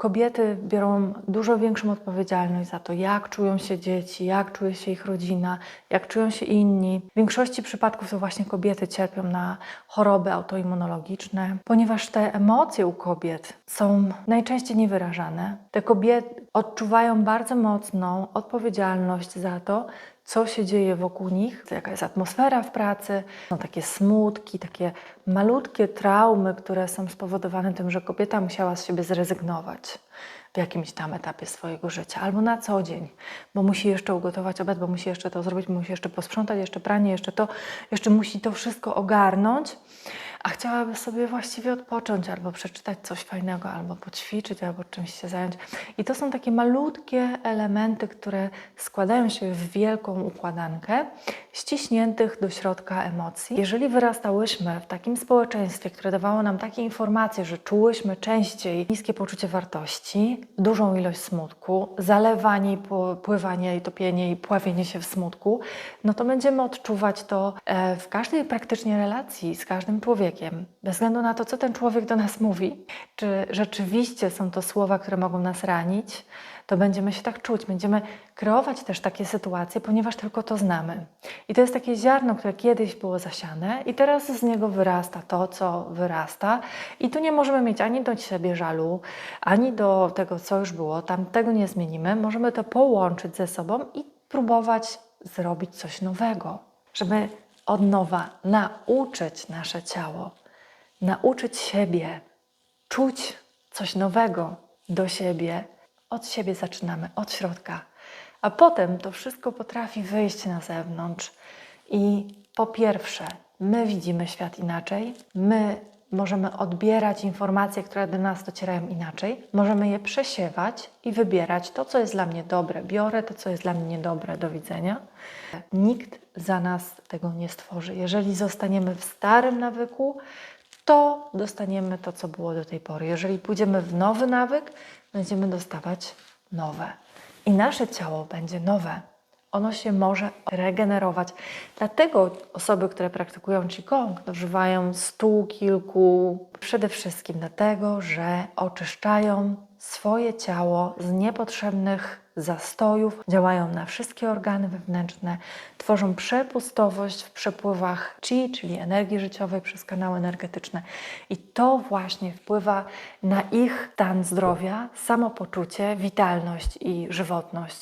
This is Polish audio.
Kobiety biorą dużo większą odpowiedzialność za to, jak czują się dzieci, jak czuje się ich rodzina, jak czują się inni. W większości przypadków to właśnie kobiety cierpią na choroby autoimmunologiczne, ponieważ te emocje u kobiet są najczęściej niewyrażane. Te kobiety odczuwają bardzo mocną odpowiedzialność za to, co się dzieje wokół nich, jaka jest atmosfera w pracy, są takie smutki, takie malutkie traumy, które są spowodowane tym, że kobieta musiała z siebie zrezygnować w jakimś tam etapie swojego życia, albo na co dzień, bo musi jeszcze ugotować obiad, bo musi jeszcze to zrobić, bo musi jeszcze posprzątać, jeszcze pranie, jeszcze to, jeszcze musi to wszystko ogarnąć, a chciałaby sobie właściwie odpocząć, albo przeczytać coś fajnego, albo poćwiczyć, albo czymś się zająć. I to są takie malutkie elementy, które składają się w wielką układankę ściśniętych do środka emocji. Jeżeli wyrastałyśmy w takim społeczeństwie, które dawało nam takie informacje, że czułyśmy częściej niskie poczucie wartości, dużą ilość smutku, zalewanie, pływanie i topienie i pławienie się w smutku, no to będziemy odczuwać to e, w każdej praktycznie relacji z każdym człowiekiem, bez względu na to, co ten człowiek do nas mówi, czy rzeczywiście są to słowa, które mogą nas ranić, to będziemy się tak czuć. Będziemy kreować też takie sytuacje, ponieważ tylko to znamy. I to jest takie ziarno, które kiedyś było zasiane, i teraz z niego wyrasta to, co wyrasta. I tu nie możemy mieć ani do siebie żalu, ani do tego, co już było. Tam tego nie zmienimy. Możemy to połączyć ze sobą i próbować zrobić coś nowego, żeby od nowa nauczyć nasze ciało, nauczyć siebie czuć coś nowego do siebie. Od siebie zaczynamy, od środka. A potem to wszystko potrafi wyjść na zewnątrz. I po pierwsze, my widzimy świat inaczej, my możemy odbierać informacje, które do nas docierają inaczej, możemy je przesiewać i wybierać to, co jest dla mnie dobre. Biorę to, co jest dla mnie niedobre, do widzenia. Nikt za nas tego nie stworzy. Jeżeli zostaniemy w starym nawyku, to dostaniemy to, co było do tej pory. Jeżeli pójdziemy w nowy nawyk, będziemy dostawać nowe. I nasze ciało będzie nowe. Ono się może regenerować. Dlatego osoby, które praktykują Qigong, używają stu, kilku, przede wszystkim dlatego, że oczyszczają swoje ciało z niepotrzebnych zastojów, działają na wszystkie organy wewnętrzne, tworzą przepustowość w przepływach chi, czyli energii życiowej przez kanały energetyczne. I to właśnie wpływa na ich stan zdrowia, samopoczucie, witalność i żywotność.